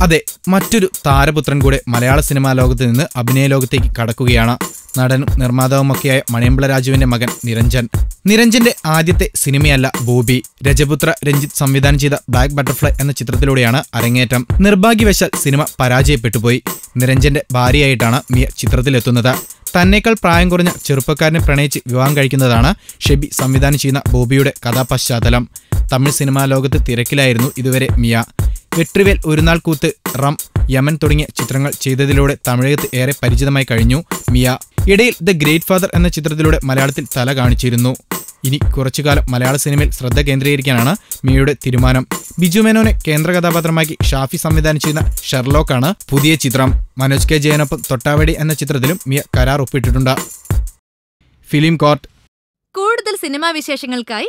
അതെ മറ്റൊരു താരപുത്രൻ കൂടെ മലയാള സിനിമാ ലോകത്ത് നിന്ന് അഭിനയ ലോകത്തേക്ക് കടക്കുകയാണ് നടനും നിർമ്മാതാവുമൊക്കെയായ മണിയമ്പള രാജുവിന്റെ മകൻ നിരഞ്ജൻ. നിരഞ്ജന്റെ ആദ്യത്തെ സിനിമയല്ല ബോബി. രജപുത്ര രഞ്ജിത്ത് സംവിധാനം ചെയ്ത ബ്ലാക്ക് ബട്ടർഫ്ലൈ എന്ന ചിത്രത്തിലൂടെയാണ് അരങ്ങേറ്റം. നിർഭാഗ്യവശാൽ സിനിമ പരാജയപ്പെട്ടുപോയി. നിരഞ്ജന്റെ ഭാര്യയായിട്ടാണ് മിയ ചിത്രത്തിലെത്തുന്നത്. തന്നേക്കാൾ പ്രായം കുറഞ്ഞ ചെറുപ്പക്കാരനെ പ്രണയിച്ച് വിവാഹം കഴിക്കുന്നതാണ് ഷെബി സംവിധാനം ചെയ്യുന്ന ബോബിയുടെ കഥാപശ്ചാത്തലം. തമിഴ് സിനിമാ ലോകത്ത് തിരക്കിലായിരുന്നു ഇതുവരെ മിയ. വെട്രിവേൽ ഒരുനാൾ കൂത്ത് റം യമൻ തുടങ്ങിയ ചിത്രങ്ങൾ ചെയ്തതിലൂടെ തമിഴകത്ത് ഏറെ പരിചിതമായി കഴിഞ്ഞു മിയ. ഇടയിൽ ദ ഗ്രേറ്റ് ഫാദർ എന്ന ചിത്രത്തിലൂടെ മലയാളത്തിൽ തല കാണിച്ചിരുന്നു. ഇനി കുറച്ചുകാലം മലയാള സിനിമയിൽ ശ്രദ്ധ കേന്ദ്രീകരിക്കാനാണ് മിയയുടെ തീരുമാനം. ബിജു മേനോനെ കേന്ദ്ര കഥാപാത്രമാക്കി ഷാഫി സംവിധാനം ചെയ്യുന്ന ഷെർലോക്കാണ് പുതിയ ചിത്രം. മനോജ് കെ ജയനൊപ്പം തൊട്ടാവടി എന്ന ചിത്രത്തിലും മിയ കരാർ ഒപ്പിട്ടിട്ടുണ്ട്. Film court. കൂടുതൽ സിനിമാ വിശേഷങ്ങൾക്കായി